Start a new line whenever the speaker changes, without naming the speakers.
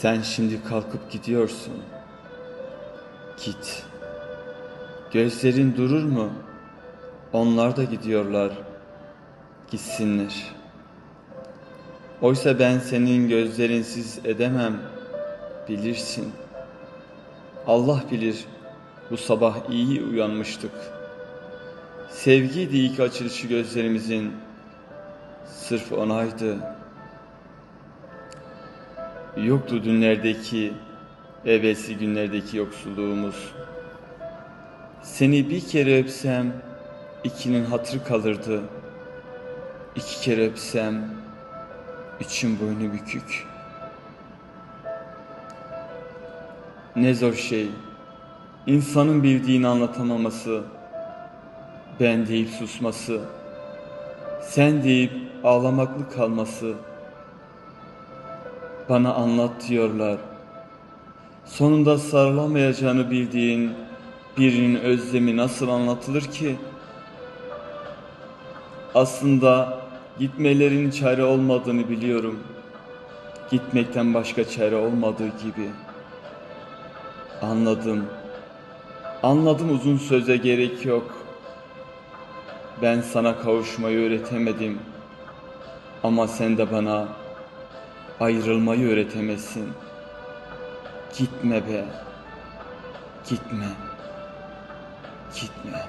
Sen şimdi kalkıp gidiyorsun. Git. Gözlerin durur mu? Onlar da gidiyorlar. Gitsinler. Oysa ben senin gözlerinsiz edemem. Bilirsin. Allah bilir. Bu sabah iyi uyanmıştık. Sevgiydi ilk açılışı gözlerimizin. Sırf onaydı. Yoktu dünlerdeki, evvelsi günlerdeki yoksulluğumuz. Seni bir kere öpsem, ikinin hatırı kalırdı. İki kere öpsem, üçün boynu bükük. Ne zor şey, insanın bildiğini anlatamaması, ben deyip susması, sen deyip ağlamaklı kalması, bana anlat diyorlar. Sonunda sarılamayacağını bildiğin birinin özlemi nasıl anlatılır ki? Aslında gitmelerinin çare olmadığını biliyorum. Gitmekten başka çare olmadığı gibi. Anladım. Anladım uzun söze gerek yok. Ben sana kavuşmayı öğretemedim. Ama sen de bana ayrılmayı öğretemezsin. Gitme be. Gitme. Gitme.